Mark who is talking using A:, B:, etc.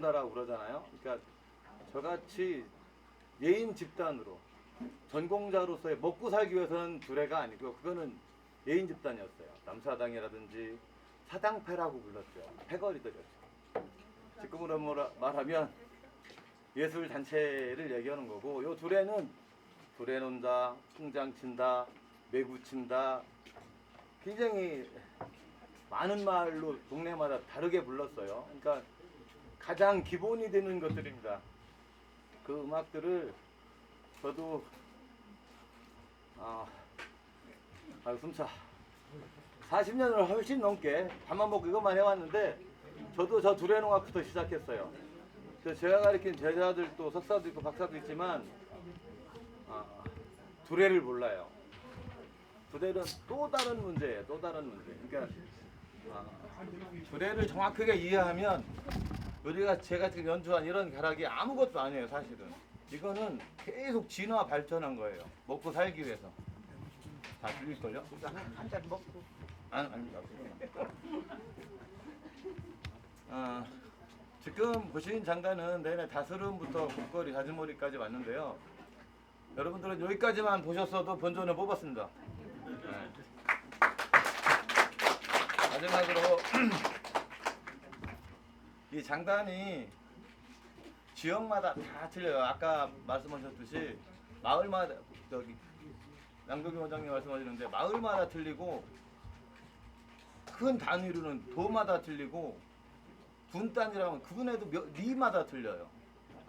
A: 라고 그러잖아요. 그러니까 저같이 예인 집단으로 전공자로서의 먹고 살기 위해서는 두레가 아니고 그거는 예인 집단이었어요. 남사당이라든지 사당패라고 불렀죠. 패거리들이었죠. 지금으로 말하면 예술 단체를 얘기하는 거고 요 두레는 두레 논다, 풍장 친다, 매구 친다 굉장히 많은 말로 동네마다 다르게 불렀어요. 그러니까 가장 기본이 되는 것들입니다. 그 음악들을 저도 아, 아 숨차 40년을 훨씬 넘게 밥만 먹고 이것만 해왔는데 저도 저 두레농악부터 시작했어요. 제가 가르친 제자들 또 석사도 있고 박사도 있지만 아, 두레를 몰라요. 두레는 또 다른 문제예요. 또 다른 문제. 그러니까 아, 두레를 정확하게 이해하면 우리가 제가 지금 연주한 이런 가락이 아무것도 아니에요 사실은. 이거는 계속 진화 발전한 거예요. 먹고 살기 위해서. 다 들릴걸요? 한잔 먹고. 안, 아닙니다. 아, 지금 보신 장단은 내내 다스름부터 목걸이 가지머리까지 왔는데요. 여러분들은 여기까지만 보셨어도 본전을 뽑았습니다. 네. 마지막으로 이 장단이 지역마다 다 틀려요. 아까 말씀하셨듯이 마을마다 저기 양도기 원장님 말씀하시는데 마을마다 틀리고 큰 단위로는 도마다 틀리고 분 단위라면 그분에도 몇, 리마다 틀려요.